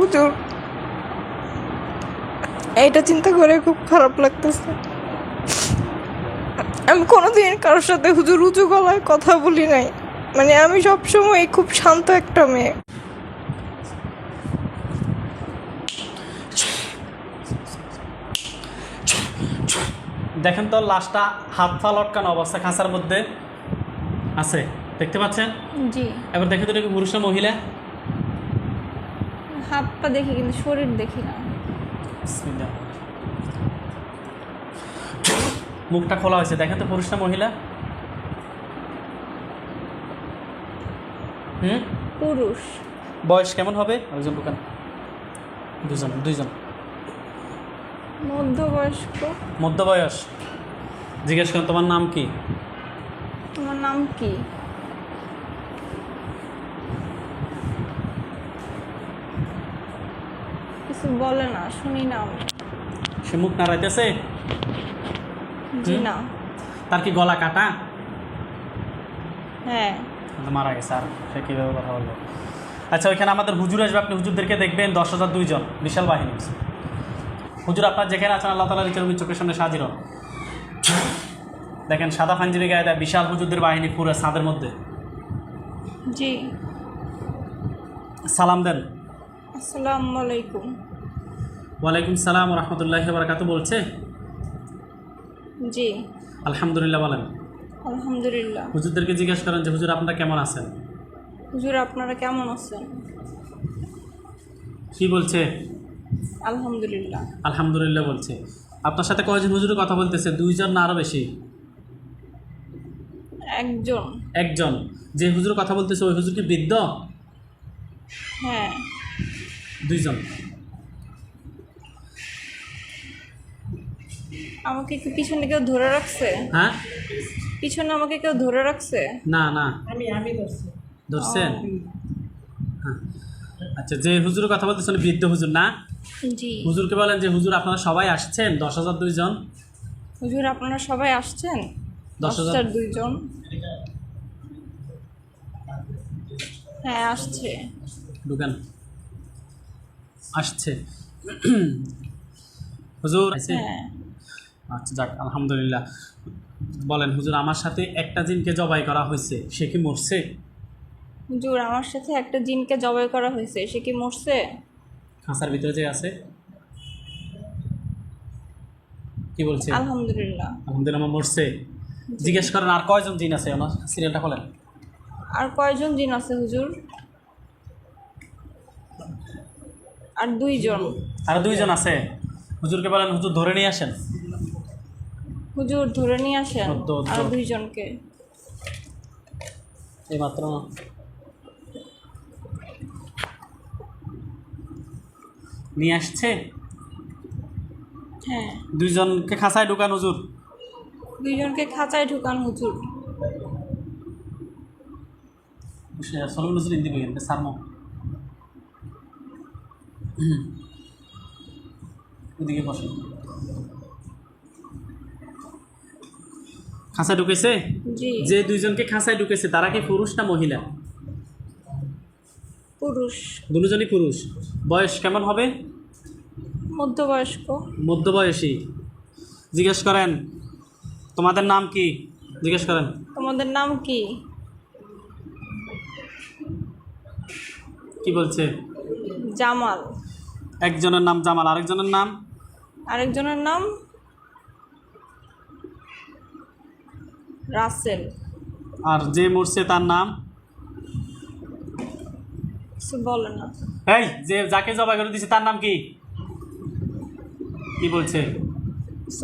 হুজুর এইটা চিন্তা করে খুব খারাপ লাগতেছে। আমি কোনোদিন কারোর সাথে হুজুর উঁচু গলায় কথা বলি নাই। মানে আমি সবসময় খুব শান্ত একটা মেয়ে। দেখেন তো লাশটা হাত পা লটকানো অবস্থা খাঁচার মধ্যে আছে। দেখতে পাচ্ছেন? জি। এবার দেখে তো এটা পুরুষ না মহিলা? হাত পা দেখি কিন্তু শরীর দেখি না। মুখটা খোলা হয়েছে দেখেন তো পুরুষ না মহিলা। হুম? পুরুষ। বয়স কেমন হবে? একজন দোকান দুজন দুইজন। মধ্যবয়স্ক। মধ্য বয়স জিজ্ঞেস করেন তোমার নাম কি? তোমার নাম কি? বলে না শুনি না আমি। সে মুখ নাড়াইতেছে? জি না। তার কি গলা কাটা? হ্যাঁ। মারা গেছে আর সে কীভাবে কথা বলব আচ্ছা ওইখানে আমাদের হুজুর আসবে আপনি হুজুরদেরকে দেখবেন দশ হাজার দুইজন বিশাল বাহিনী। হুজুর আপনার যেখানে আছেন আল্লাহ তালা রিচার চোখের সামনে সাজির দেখেন সাদা পাঞ্জাবি গায়ে দেয় বিশাল হুজুরদের বাহিনী পুরো ছাদের মধ্যে। জি। সালাম দেন। আসসালামু আলাইকুম। ওয়ালাইকুম সালাম রহমতুল্লাহ বারকাত বলছে? জি। আলহামদুলিল্লাহ বলেন। আলহামদুলিল্লাহ। হুজুরদেরকে জিজ্ঞেস করেন যে হুজুর আপনারা কেমন আছেন? হুজুর আপনারা কেমন আছেন? কি বলছে? আলহামদুলিল্লাহ। আলহামদুলিল্লাহ বলছে। আপনার সাথে কয়জন হুজুর কথা বলতেছে? দুইজন না আরও বেশি? একজন। একজন। যে হুজুর কথা বলতেছে ওই হুজুর কি বৃদ্ধ? হ্যাঁ। দুইজন। আমাকে কি পিছনে কেউ ধরে রাখছে? হ্যাঁ? পিছনে আমাকে কেউ ধরে রাখছে? না না। আমি আমি ধরছেন? হ্যাঁ। আচ্ছা যে হুজুর কথা বলতেছেন বৃদ্ধ হুজুর না? জি। হুজুরকে বলেন যে হুজুর আপনারা সবাই আসছেন? দশ হাজার দুইজন হুজুর আপনারা সবাই আসছেন? দশ হাজার দুইজন হ্যাঁ আসছে। ঢুকেন। আসছে। হুজুর আছে? হ্যাঁ। আচ্ছা যাক আলহামদুলিল্লাহ। বলেন হুজুর আমার সাথে একটা জিনকে জবাই করা হয়েছে সে কি মরছে? হুজুর আমার সাথে একটা জিনকে জবাই করা হয়েছে সে কি মরছে? খাঁচার ভিতরে যে আছে। কি বলছে? আলহামদুলিল্লাহ। আলহামদুলিল্লাহ আমার মরছে। জিজ্ঞেস করেন আর কয়জন জিন আছে? ওনার সিরিয়ালটা খোলেন আর কয়জন জিন আছে হুজুর? আর দুইজন। আর দুইজন আছে। হুজুরকে বলেন হুজুর ধরে নিয়ে আসেন। হুজুর ধরে নিয়ে আসেন আর দুইজনকে। এই মাত্র নিয়ে আসছে? হ্যাঁ। দুইজনকে খাঁচায় ঢুকান হুজুর? দুইজনকে খাঁচায় ঢুকান হুজুর। সলমন হুজুর হিন্দি বই সারমো। ওদিকে বসেন। খাঁচায় ঢুকেছে? যে দুইজনকে খাঁচায় ঢুকেছে তারা কি পুরুষ না মহিলা? পুরুষ। দুজনই পুরুষ। বয়স কেমন হবে? মধ্যবয়স্ক। মধ্যবয়সী। জিজ্ঞেস করেন তোমাদের নাম কি? জিজ্ঞেস করেন। তোমাদের নাম কি? কি বলছে? জামাল। একজনের নাম জামাল আরেকজনের নাম? আরেকজনের নাম রাসেল। আর যে মরছে তার নাম? বলে না। এই যে যাকে জবাই করে দিছে তার নাম কি? কি বলছে?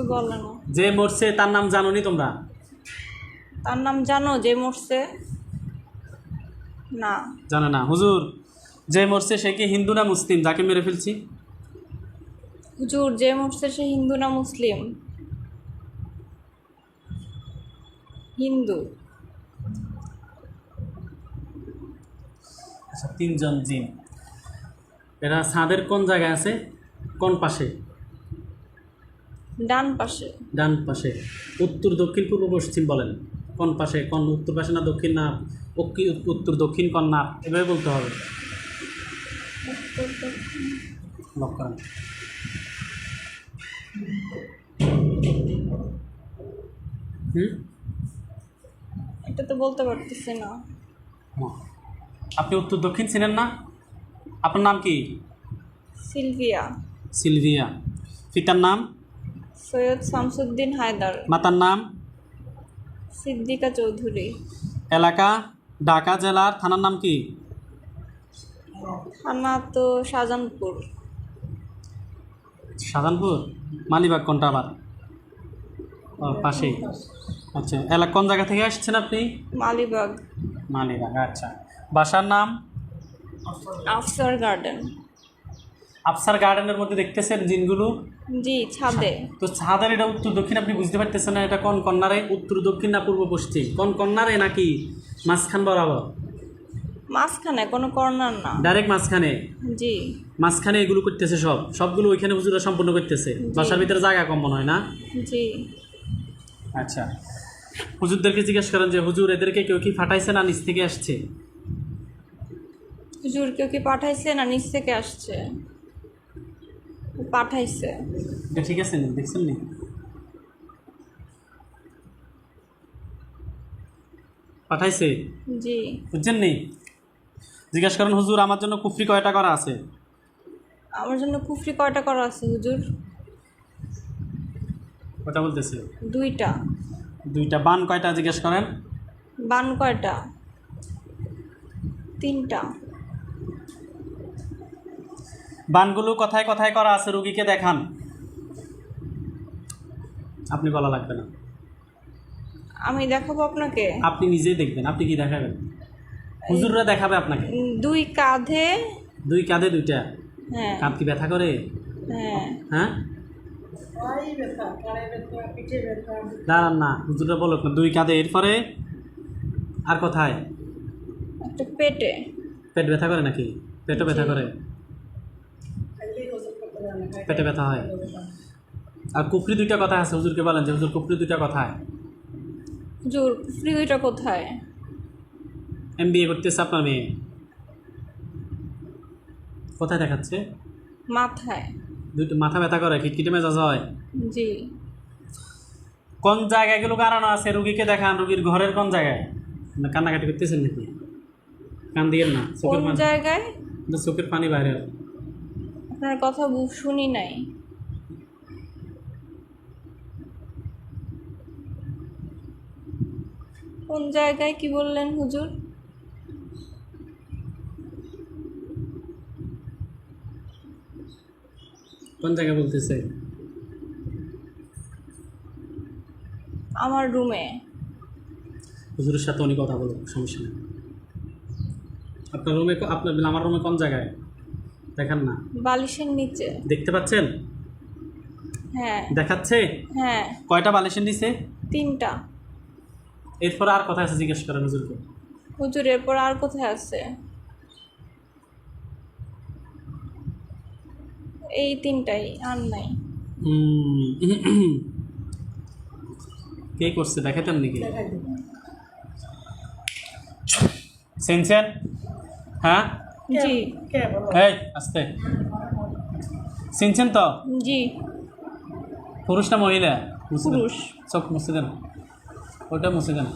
বলে না। যে মরছে তার নাম জানোনি তোমরা? তার নাম জানো যে মরছে? না। জানে না। হুজুর যে মরছে সে কি হিন্দু না মুসলিম? যাকে মেরে ফেলছি? হুজুর যে মরছে সে হিন্দু না মুসলিম? হিন্দু। আচ্ছা তিনজন জিন। এরা ছাদের কোন জায়গায় আছে? কোন পাশে? ডান পাশে। ডান পাশে। উত্তর দক্ষিণ পূর্ব পশ্চিম বলেন। কোন পাশে? কোন উত্তর পাশে না দক্ষিণ না উত্তর দক্ষিণ কোন না? এভাবে বলতে হবে। হুম? এটা তো বলতে পারতেছি না। আপনি উত্তর দক্ষিণ চিনেন না? আপনার নাম কি? সিলভিয়া। সিলভিয়া। পিতার নাম? সৈয়দ শামসুদ্দিন হায়দার। মাতার নাম? সিদ্দিকা চৌধুরী। এলাকা? ঢাকা জেলার থানার নাম কি? থানা তো শাহজাহানপুর। শাহজাহানপুর? মালিবাগ কোনটা আবার? পাশেই। আচ্ছা এলাকা কোন জায়গা থেকে আসছেন আপনি? মালিবাগ। মালিবাগ আচ্ছা। বাসার নাম? আফসার গার্ডেন। আফসার গার্ডেনের মধ্যে দেখতেছেন জিনগুলো? জি ছাদে। তো ছাদের এটা উত্তর দক্ষিণ আপনি বুঝতে পারতেছেন না এটা কোন কন্যারে? উত্তর দক্ষিণ না পূর্ব পশ্চিম? কোন কন্যারে নাকি মাঝখান বরাবর? মাঝখানে কোনো কর্নার না। ডাইরেক্ট মাঝখানে? জি। মাঝখানে এগুলো করতেছে সব। সবগুলো ওইখানে হুজুরা সম্পূর্ণ করতেছে। বাসার ভিতরে জায়গা কম মনে হয় না? জি। আচ্ছা। হুজুরদেরকে জিজ্ঞেস করেন যে হুজুর এদেরকে কেউ কি ফাটাইছে না নিচ থেকে আসছে? হুজুর কেউ কি পাঠাইছে না নিচ থেকে আসছে? পাঠাইছে। এটা ঠিক আছে নি? দেখছেন নি? পাঠাইছে? জি। বুঝছেন নি? জিজ্ঞেস করেন হুজুর আমার জন্য কুফরি কয়টা করা আছে? আমার জন্য কুফরি কয়টা করা আছে হুজুর? ওটা বলতেছে? দুইটা। দুইটা বান কয়টা জিজ্ঞেস করেন? বান কয়টা? তিনটা। বানগুলো কথায় কথায় করা আছে রুগীকে দেখান। আপনি বলা লাগবে না। আমি দেখাবো আপনাকে? আপনি নিজেই দেখবেন আপনি কি দেখাবেন? হুজুররা দেখাবে আপনাকে। দুই কাঁধে দুই কাঁধে দুইটা। হ্যাঁ। কাঁধ কি ব্যথা করে? হ্যাঁ। হ্যাঁ? দাঁড়ান না হুজুররা বলো না দুই কাঁধে এরপরে আর কোথায়? পেটে। পেট ব্যথা করে নাকি? পেটও ব্যথা করে। পেটে ব্যথা হয়। আর কুফরি দুইটা কথা আছে হুজুরকে বলেন যে হুজুর কুফরি দুইটা কথায়। হুজুর কুফরি দুইটা কোথায়? এম বিএ করতেছে আপনার মেয়ে। কোথায় দেখাচ্ছে? মাথায়। দুইটা মাথা ব্যথা করে খিটখিটে মেজাজ হয়। জি। কোন জায়গায় এগুলো কারণে আছে? রুগীকে দেখান রুগীর ঘরের কোন জায়গায়? কান্নাকাটি করতেছেন নাকি? কান দিয়ে না কোন চোখের পানি। জায়গায়? চোখের পানি বাইরে। আপনার কথা শুনি নাই। কোন জায়গায় কি বললেন হুজুর? কোন জায়গায় বলতেছে? আমার রুমে। হুজুরের সাথে উনি কথা বলুন সমস্যা নেই। আপনার রুমে আপনার আমার রুমে কোন জায়গায়? দেখান না। বালিশের নিচে। দেখতে পাচ্ছেন? হ্যাঁ। দেখাচ্ছে? হ্যাঁ। কয়টা বালিশের নিচে? তিনটা। এরপর আর কথা আছে জিজ্ঞেস করেন হুজুরকে? হুজুর এরপর আর কোথায় আছে? এই তিনটাই আর নাই। কে করছে? দেখাতেন নাকি? সেনসেন? হ্যাঁ? জি। এই আস্তে। চিনছেন তো? জি। পুরুষ না মহিলা। পুরুষ। চোখ মুছে দেন। ওইটা মুছে দেন।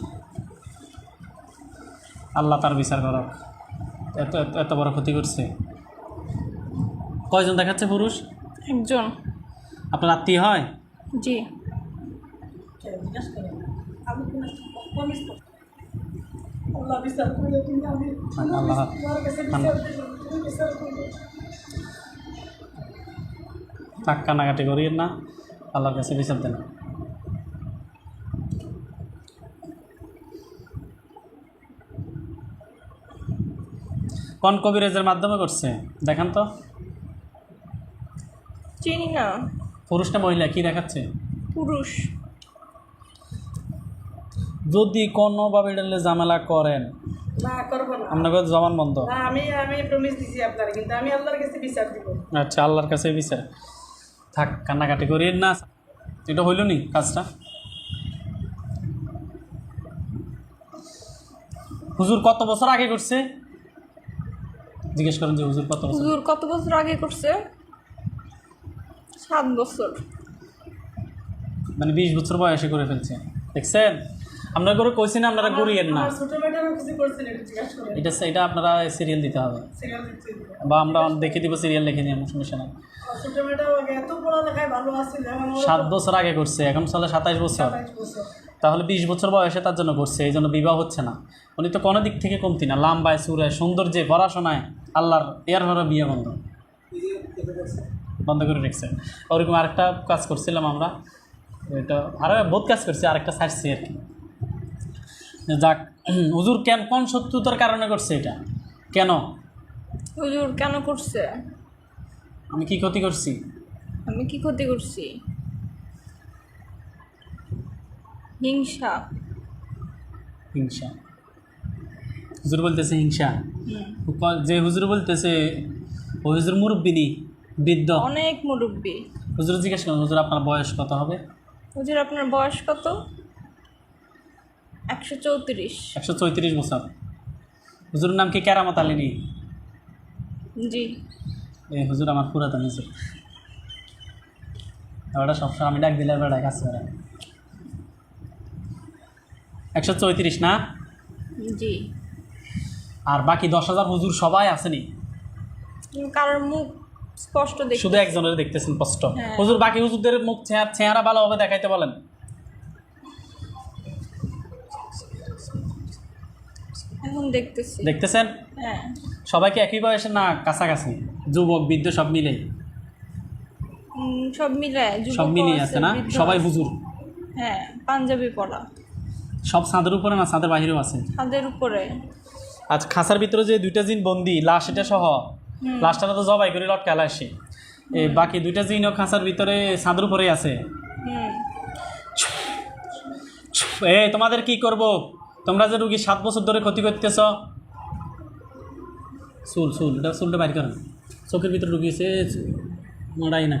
আল্লাহ তার বিচার করক। এত- এত বড় ক্ষতি করছে। কয়জন দেখাচ্ছে পুরুষ? একজন। আপনার আত্মীয় হয়? জি। আল্লাহ থাক কান্নাকাটি করিয়েন না। আল্লাহর কাছে বিচার দেন। কোন কবিরাজের মাধ্যমে করছে? দেখান তো। চিনি না। পুরুষ না মহিলা কি দেখাচ্ছে? পুরুষ। যদি কোনোভাবে এটালে ঝামেলা করেন না করব না। আপনাকে জমান বন্ধ। না, আমি আমি প্রমিস দিছি আপনার কিন্তু আমি আল্লাহর কাছে বিচার দিব। আচ্ছা আল্লাহর কাছে বিচার। থাক কান্নাকাটি করিয়েন না এটা হইল নি কাজটা? হুজুর কত বছর আগে করছে? জিজ্ঞেস করেন যে হুজুর কত বছর? হুজুর কত বছর আগে করছে? সাত বছর। মানে বিশ বছর বয়সে করে ফেলছে। দেখছেন? আপনারা করে কইছি না আপনারা করিয়েন না? এটা এটা আপনারা সিরিয়াল দিতে হবে। বা আমরা দেখে দিব সিরিয়াল লিখে দিই সমস্যা নেই। সাত বছর আগে করছে এখন সালে সাতাইশ বছর। তাহলে বিশ বছর বয়সে তার জন্য করছে এই জন্য বিবাহ হচ্ছে না। উনি তো কোনো দিক থেকে কমতি না লাম্বায় সুরায় সৌন্দর্যে পড়াশোনায় আল্লাহর এর ঘরে বিয়ে বন্ধ বন্ধ করে রেখেছে ওরকম আরেকটা কাজ করছিলাম আমরা। এটা আরও বহুত কাজ করছি আরেকটা ছাড়ছি আর কি। যাক হুজুর কেন কোন শত্রুতার কারণে করছে এটা? কেন? হুজুর কেন করছে? আমি কি ক্ষতি করছি? আমি কি ক্ষতি করছি? হিংসা। হিংসা। হুজুর বলতেছে হিংসা। যে হুজুর বলতেছে ও হুজুর মুরব্বিনী বৃদ্ধ? অনেক মুরব্বী। হুজুর জিজ্ঞেস করেন হুজুর আপনার বয়স কত হবে? হুজুর আপনার বয়স কত? একশো চৌত্রিশ। একশো চৌত্রিশ বছর। হুজুরের নাম কি কেরামত আলিনী জি। এই হুজুর আমার পুরাতন হুজুর। ওটা সবসময় আমি ডাক দিলে বেড়ায় কাজ করে। একশো চৌত্রিশ না? জি। আর বাকি দশ হাজার হুজুর সবাই আসেনি কারোর মুখ স্পষ্ট দেখি শুধু একজনের দেখতেছেন স্পষ্ট। হ্যাঁ। হুজুর বাকি হুজুরদের মুখ চেহারা চেহারা ভালোভাবে দেখাইতে বলেন। এখন দেখতেছি। দেখতেছেন? হ্যাঁ। সবাইকে একই বয়সে না কাছাকাছি? যুবক বৃদ্ধ সব মিলে সব মিলে সব মিলিয়ে আছে না? সবাই হুজুর? হ্যাঁ পাঞ্জাবি পরা। সব ছাদের উপরে না ছাদের বাহিরেও আছে? ছাদের উপরে। আজ খাসার ভিতরে যে দুইটা জিন বন্দি লাশ এটা সহ লাশটা তো জবাই করে লটকালা আসে এই বাকি দুইটা জিনও খাসার ভিতরে ছাদের উপরেই আছে। এ তোমাদের কি করব? তোমরা যে রুগী সাত বছর ধরে ক্ষতি করতেছ। চুল চুল এটা চুলটা বাইর করেন। চোখের ভিতরে ঢুকিয়েছে মারাই না।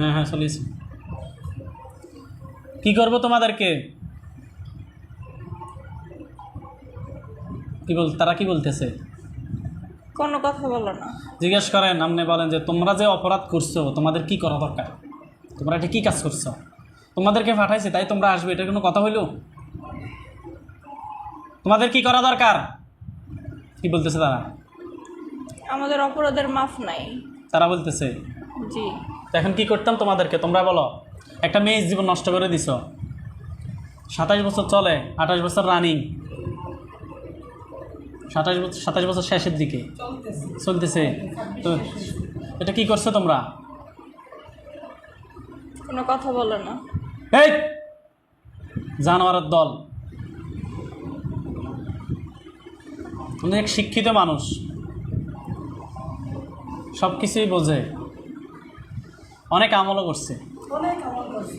হ্যাঁ হ্যাঁ চলিয়েছে কি করব তোমাদেরকে? কি বল তারা কি বলতেছে? কোনো কথা বলো না। জিজ্ঞেস করেন আপনি বলেন যে তোমরা যে অপরাধ করছ তোমাদের কি করা দরকার? তোমরা এটা কী কাজ করছ? তোমাদেরকে পাঠাইছে তাই তোমরা আসবে এটা কোনো কথা হইল? তোমাদের কি করা দরকার? কি বলতেছে তারা? আমাদের অপরাধের মাফ নাই। তারা বলতেছে জি। এখন কি করতাম তোমাদেরকে? তোমরা বলো একটা মেয়ে জীবন নষ্ট করে দিছ। সাতাশ বছর চলে আঠাশ বছর রানিং সাতাশ বছর সাতাশ বছর শেষের দিকে। চলতেছে। চলতেছে তো এটা কি করছ তোমরা? কোনো কথা বলো না। এই! জানোয়ারের দল। অনেক শিক্ষিত মানুষ। সব কিছুই বোঝে। অনেক আমলও করছে। অনেক আমার করছে।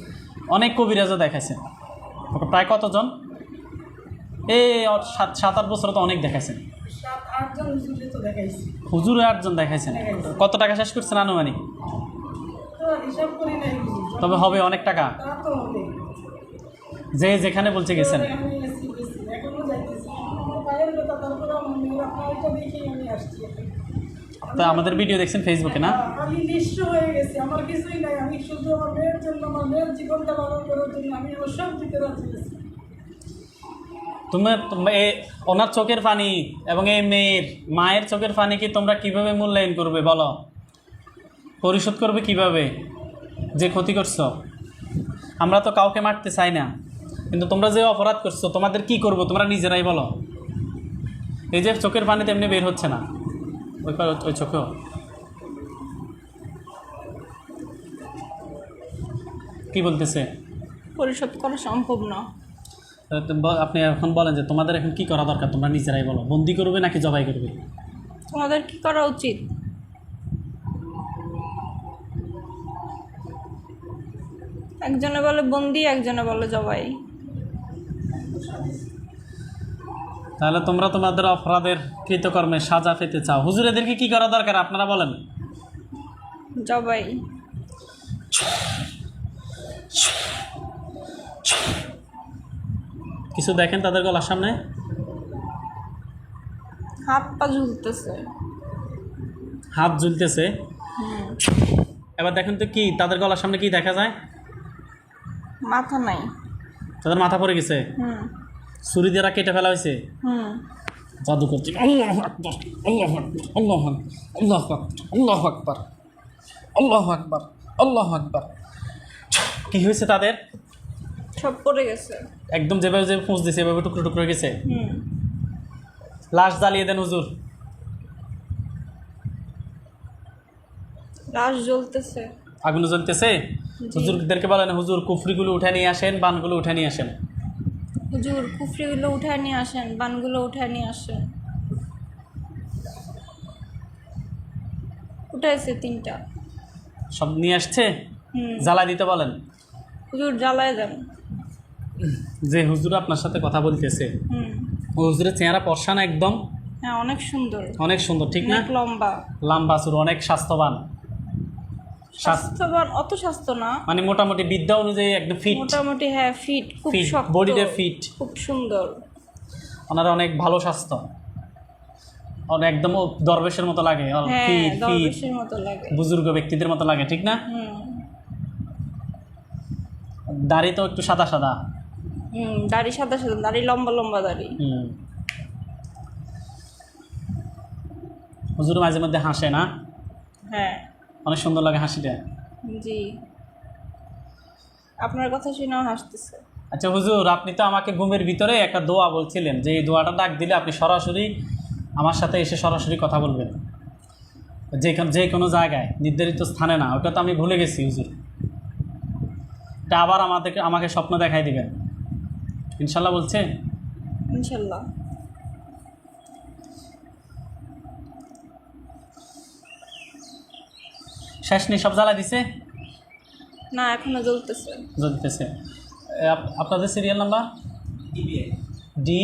অনেক কবিরাজও দেখাইছে। প্রায় কতজন? ওর সাত সাত আট বছর তো অনেক দেখাইছেন। হুজুরে আটজন দেখাইছেন। কত টাকা শেষ করছেন আনুমানিক? তবে হবে অনেক টাকা। যে যেখানে বলছে গেছেন। আমি আমি তো আমাদের ভিডিও দেখছেন ফেসবুকে না? আমি নিঃস্ব হয়ে গেছি। আমার কিছুই নাই। আমি শুধু আমার মেয়ের জন্য আমার মেয়ের জীবনটা ভালো করার জন্য আমি আমার সব দিতে রাজি তুমি ওনার চোখের পানি এবং এই মেয়ের মায়ের চোখের পানি কি তোমরা কীভাবে মূল্যায়ন করবে বলো? পরিশোধ করবে কীভাবে? যে ক্ষতি করছ? আমরা তো কাউকে মারতে চাই না। কিন্তু তোমরা যে অপরাধ করছ, তোমাদের কি করব? তোমরা নিজেরাই বলো। এই যে চোখের পানি তেমনি বের হচ্ছে না। ওই ওই চোখেও। কি বলতেছে? পরিশোধ করা সম্ভব না। আপনি এখন বলেন যে তোমাদের এখন কি করা দরকার? তোমরা নিজেরাই বলো। বন্দি করবে নাকি জবাই করবে? তোমাদের কি করা উচিত? একজনে বলে বন্দি একজনে বলে জবাই। তাহলে তোমরা তোমাদের অপরাধের কৃতকর্মে সাজা পেতে চাও। হুজুর এদেরকে কি করা দরকার? আপনারা বলেন। জবাই। কিছু দেখেন তাদের গলার সামনে? হাত পা ঝুলতেছে। হাত ঝুলতেছে? এবার দেখেন তো কি তাদের গলার সামনে কি দেখা যায়? মাথা নাই। তাদের মাথা পড়ে গেছে? ছুরি দিয়ে কেটে ফেলা হয়েছে? জাদু করছে। আল্লাহ আকবর আল্লাহ আল্লাহ আল্লাহ আল্লাহ আকবর আল্লাহ আকবর আল্লাহ আকবর। কি হয়েছে তাদের? সব পড়ে গেছে। একদম যেভাবে যে পুঁজ দিছে এভাবে টুকরো টুকরো গেছে। লাশ জ্বালিয়ে দেন হুজুর। লাশ জ্বলতেছে। আগুন জ্বলতেছে? হুজুরদেরকে বলেন হুজুর কুফরিগুলো উঠে নিয়ে আসেন বানগুলো উঠে নিয়ে আসেন। হুজুর কুফরিগুলো উঠায় নিয়ে আসেন বানগুলো উঠায় নিয়ে আসেন। উঠাইছে তিনটা। সব নিয়ে আসছে? জ্বালা দিতে বলেন। হুজুর জ্বালায় দেন। যে হুজুর আপনার সাথে কথা বলতেছে। ও হুজুরের চেহারা পর্ষান একদম হ্যাঁ অনেক সুন্দর। অনেক সুন্দর ঠিক না? লম্বা। লাম্বা চুর অনেক স্বাস্থ্যবান। স্বাস্থ্যবান অত স্বাস্থ্য না। মানে মোটামুটি বিদ্যা অনুযায়ী একদম ফিট মোটামুটি হ্যাঁ ফিট খুব শক্ত। body-টা fit। খুব সুন্দর। ওনার অনেক ভালো স্বাস্থ্য। একদম দরবেশের মতো লাগে। হ্যাঁ ফিট ফিট লাগে। বুজুর্গ ব্যক্তিদের মতো লাগে ঠিক না? দাড়ি তো একটু সাদা সাদা। হুম দাড়ি সাদা সাদা দাড়ি লম্বা লম্বা দাড়ি। হুম। হুজুর মাঝে মধ্যে হাসে না? হ্যাঁ। অনেক সুন্দর লাগে হাসিটা। জি। আপনার কথা শুনেও হাসতেছে। আচ্ছা হুজুর আপনি তো আমাকে ঘুমের ভিতরে একটা দোয়া বলছিলেন যে এই দোয়াটা ডাক দিলে আপনি সরাসরি আমার সাথে এসে সরাসরি কথা বলবেন। যে যে কোনো জায়গায় নির্ধারিত স্থানে না ওটা তো আমি ভুলে গেছি হুজুর। এটা আবার আমাদেরকে আমাকে স্বপ্ন দেখাই দিবেন। ইনশাল্লাহ বলছে ইনশাল্লাহ। শেষ নেই সব জ্বালা দিছে? না এখনও জ্বলতেছে। জ্বলতেছে। আপনাদের সিরিয়াল নাম্বার ডি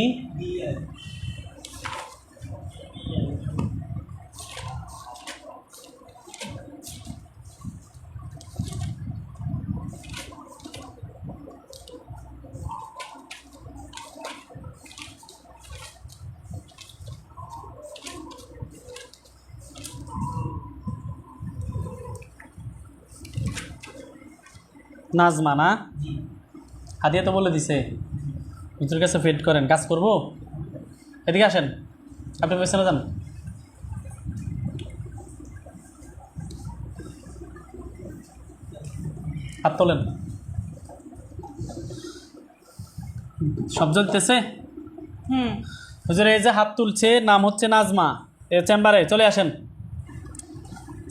নাজমা না? হাদিয়া তো বলে দিছে। হুজুর কাছে ফিট করেন। কাজ করব? এদিকে আসেন। আপনি পেছনে যান। হাত তোলেন। সব হুম। হুজুর এই যে হাত তুলছে নাম হচ্ছে নাজমা। এ চেম্বারে চলে আসেন।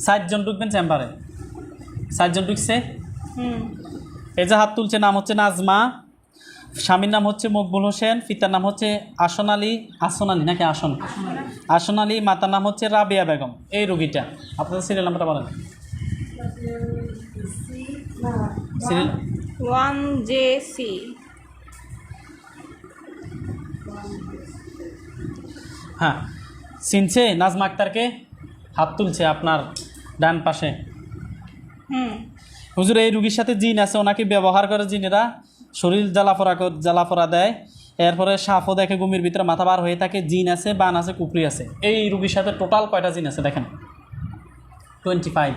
ষাটজন ঢুকবেন চেম্বারে। ষাটজন ঢুকছে? হুম। এই যে হাত তুলছে নাম হচ্ছে নাজমা স্বামীর নাম হচ্ছে মকবুল হোসেন পিতার নাম হচ্ছে আসন আলী আসন আলী নাকি আসন? আসন আলী মাতার নাম হচ্ছে রাবিয়া বেগম এই রুগীটা। আপনাদের সিরিয়াল নাম্বারটা বলেন। Serial one J C. হ্যাঁ চিনছে নাজমা আক্তারকে? হাত তুলছে আপনার ডান পাশে। হুম। হুজুর এই রুগীর সাথে জিন আছে ওনাকে ব্যবহার করে জিনেরা শরীর জ্বালাফোড়া কর- জ্বালাফোড়া দেয়। এরপরে সাপও দেখে গুমির ভিতরে মাথা বার হয়ে থাকে জিন আছে বান আছে কুপরি আছে। এই রুগীর সাথে টোটাল কয়টা জিন আছে দেখেন? টোয়েন্টি ফাইভ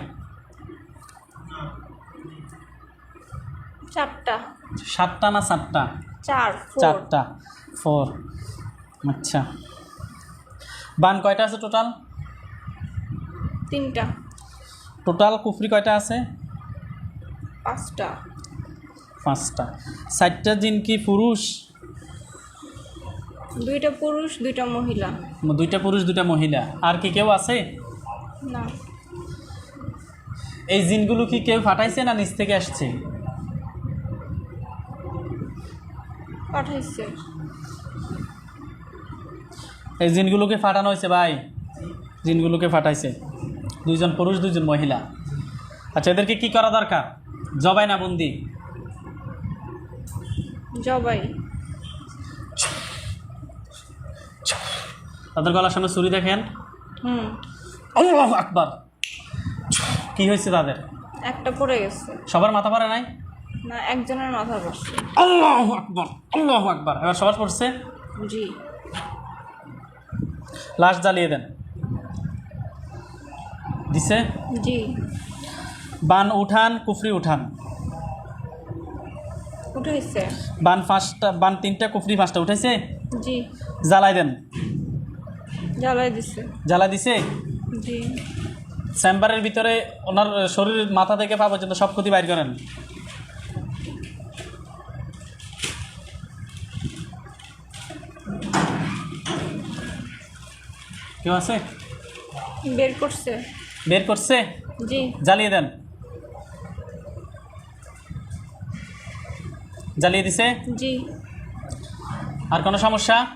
চারটা। সাতটা না সাতটা? চার চারটা ফোর আচ্ছা। বান কয়টা আছে টোটাল তিনটা। টোটাল কুফরি কয়টা আছে? পাঁচটা। পাঁচটা। ষাটটা জিন কি পুরুষ? দুইটা পুরুষ দুইটা মহিলা। দুইটা পুরুষ দুইটা মহিলা। আর কি কেউ আছে? না। এই জিনগুলো কি কেউ ফাটাইছে না নিচ থেকে আসছে? পাঠাইছে। এই জিনগুলোকে ফাটানো হয়েছে ভাই। জিনগুলোকে ফাটাইছে। দুইজন পুরুষ দুইজন মহিলা। আচ্ছা এদেরকে কি করা দরকার? জবাই না বন্দি? জবাই। তাদের গলার সামনে ছুরি দেখেন। হুম। আকবার। কি হয়েছে তাদের? একটা পড়ে গেছে। সবার মাথা পড়ে নাই? না একজনের মাথা পড়ছে। আল্লাহ আকবার আল্লাহ আকবার। এবার সবার পড়ছে? জি। লাশ জ্বালিয়ে দেন। দিছে? জি। বান উঠান কুফরি উঠান। বান পাঁচটা বান তিনটা কুফরি পাঁচটা উঠেছে জি। জ্বালাই দেন। জ্বালাই দিছে। জ্বালা দিছে? জি। চেম্বারের ভিতরে ওনার শরীর মাথা থেকে পা পর্যন্ত সব ক্ষতি বাইর করেন। কেউ আছে? বের করছে। বের করছে? জি। জ্বালিয়ে দেন। জ্বালিয়ে দিছে? জি। আর কোনো সমস্যা?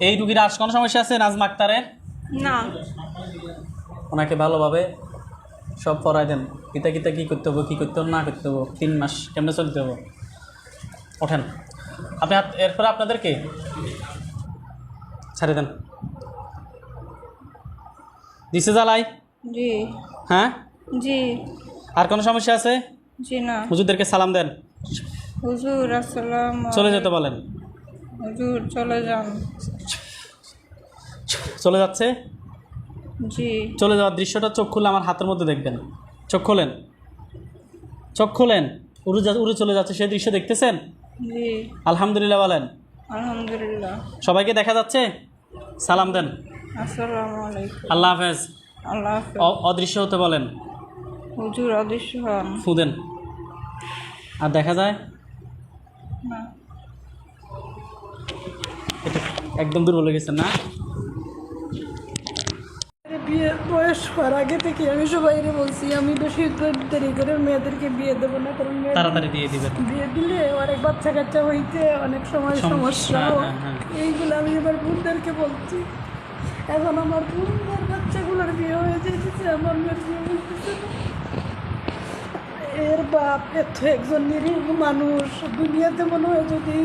এই রুগীর আর কোনো সমস্যা আছে নাজমা আক্তারের? না। ওনাকে ভালোভাবে সব পড়াই দেন। কিতা কিতা কী করতে হব কী করতে হবে না করতে হব তিন মাস কেমনে চলতে হব? ওঠেন। আপনি এরপরে আপনাদেরকে ছেড়ে দেন। দিছে জ্বালাই? জি। হ্যাঁ? জি। আর কোনো সমস্যা আছে? জি না। হুজুরদেরকে সালাম দেন। হুজুর আসসালাম চলে যেতে বলেন। হুজুর চলে যান। চলে যাচ্ছে? জি। চলে যাওয়ার দৃশ্যটা চোখ খুলে আমার হাতের মধ্যে দেখবেন। চোখ খোলেন? চোখ খোলেন? উড়ে যা উড়ে চলে যাচ্ছে সেই দৃশ্য দেখতেছেন? জি। আলহামদুলিল্লাহ বলেন। আলহামদুলিল্লাহ। সবাইকে দেখা যাচ্ছে? সালাম দেন। আসসালামু আলাইকুম। আল্লাহ হাফেজ। আল্লাহ হাফেজ। অদৃশ্য হতে বলেন। হুজুর অদৃশ্য হন। আর দেখা যায়? না। এটা একদম দূর বলে গেছেন না? বিয়ে বয়স হওয়ার আগে থেকে আমি সবাইকে বলছি আমি বেশি দেরি করে মেয়েদেরকে বিয়ে দেবো না কারণ তাড়াতাড়ি দিয়ে দিবেন বিয়ে দিলে অনেক বাচ্চা কাচ্চা হইতে অনেক সময় সমস্যা, হ্যাঁ, হয়। হ্যাঁ, এইগুলো আমি এবার বোনদেরকে বলছি। এখন আমার বোনদের বাচ্চাগুলোর বিয়ে হয়ে যেতেছে আমার মেয়ের বিয়ে। এর বাপ এত একজন নিরীহ মানুষ। দুনিয়াতে মনে হয় যদি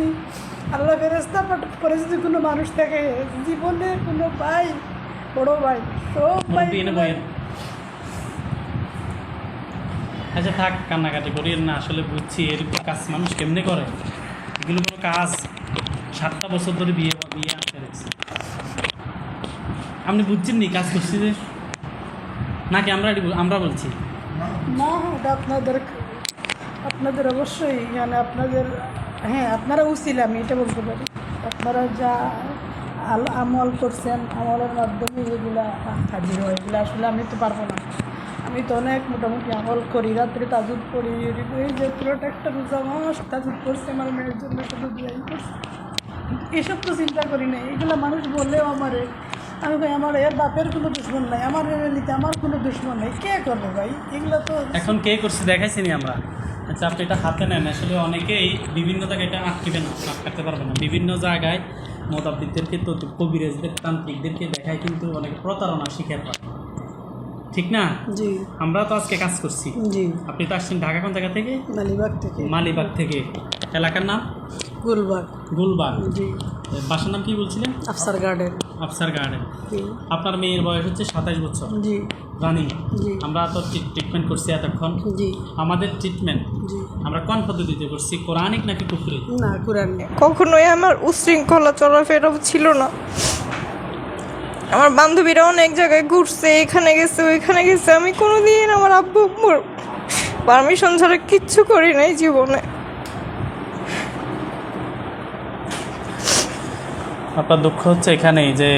আল্লাহ ফেরেস্তা পাঠাত করে যদি কোনো মানুষ থাকে জীবনে কোনো ভাই বড় ভাই সব ভাই আচ্ছা থাক কান্নাকাটি করিয়েন না আসলে বুঝছি এর কাজ মানুষ কেমনে করে? এগুলো কোনো কাজ। সাতটা বছর ধরে বিয়ে বিয়ে আটকে রেখেছে আপনি বুঝছেন নি কাজ করছি যে? নাকি আমরা আমরা বলছি? না এটা আপনাদের আপনাদের অবশ্যই মানে আপনাদের হ্যাঁ আপনারা উচিত আমি এটা বলতে পারি। আপনারা যা আমল করছেন, আমলের মাধ্যমে যেগুলা হাজির হয়, এগুলো আসলে আমি তো পারব না। আমি তো অনেক মোটামুটি আমল করি, রাত্রে তাজুদ করি এই যে পুরোটা একটা রোজা মাস, তাজুদ করছে আমার মেয়ের জন্য শুধু দোয়াই করছে। এসব তো চিন্তা করি না এগুলো মানুষ বললেও আমারে আমি ভাই আমার এর বাপের কোনো দুশ্মন নাই, আমার ফ্যামিলিতে আমার কোনো দুশ্মন নাই, কে করবে ভাই? এগুলো তো এখন কে করছে দেখাইছি নি আমরা। আচ্ছা আপনি এটা হাতে নেন, আসলে অনেকেই বিভিন্ন জায়গায় এটা আটকিবে না, আটকাতে পারবে না। বিভিন্ন জায়গায় মতাব্দিকদেরকে তো কবিরাজদের, তান্ত্রিকদেরকে দেখায় কিন্তু অনেক প্রতারণা শিখে হয়। ঠিক না? জি। আমরা তো আজকে কাজ করছি। জি। আপনি তো আসছেন ঢাকা কোন জায়গা থেকে? মালিবাগ থেকে। মালিবাগ থেকে। এলাকার নাম? গুলবাগ। গুলবাগ। জি। বাসার নাম কি বলছিলেন? আফসার গার্ডেন। আফসার গার্ডেন। আপনার মেয়ের বয়স হচ্ছে সাতাশ বছর। জি। রানি জি। আমরা তো ট্রিটমেন্ট করছি এতক্ষণ। জি। আমাদের ট্রিটমেন্ট জি। আমরা কোন পদ্ধতিতে করছি? কোরআনিক নাকি কুফরি? না কোরআন নেই। কখনোই আমার উশৃঙ্খলা চলাফেরা ছিল না। আমার বান্ধবীরা অনেক জায়গায় ঘুরছে এখানে গেছে ওইখানে গেছে। আমি কোনোদিন আমার আব্বু আম্মুর পারমিশন ছাড়া কিচ্ছু করি নাই জীবনে। আপনার দুঃখ হচ্ছে এখানেই যে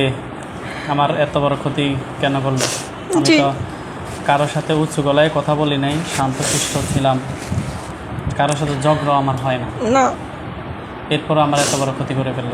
আমার এত বড় ক্ষতি কেন করল? আমি তো কারোর সাথে উঁচু গলায় কথা বলি নাই শান্তশিষ্ট ছিলাম। কারোর সাথে ঝগড়া আমার হয় না। না। এরপরও আমার এত বড় ক্ষতি করে ফেলল।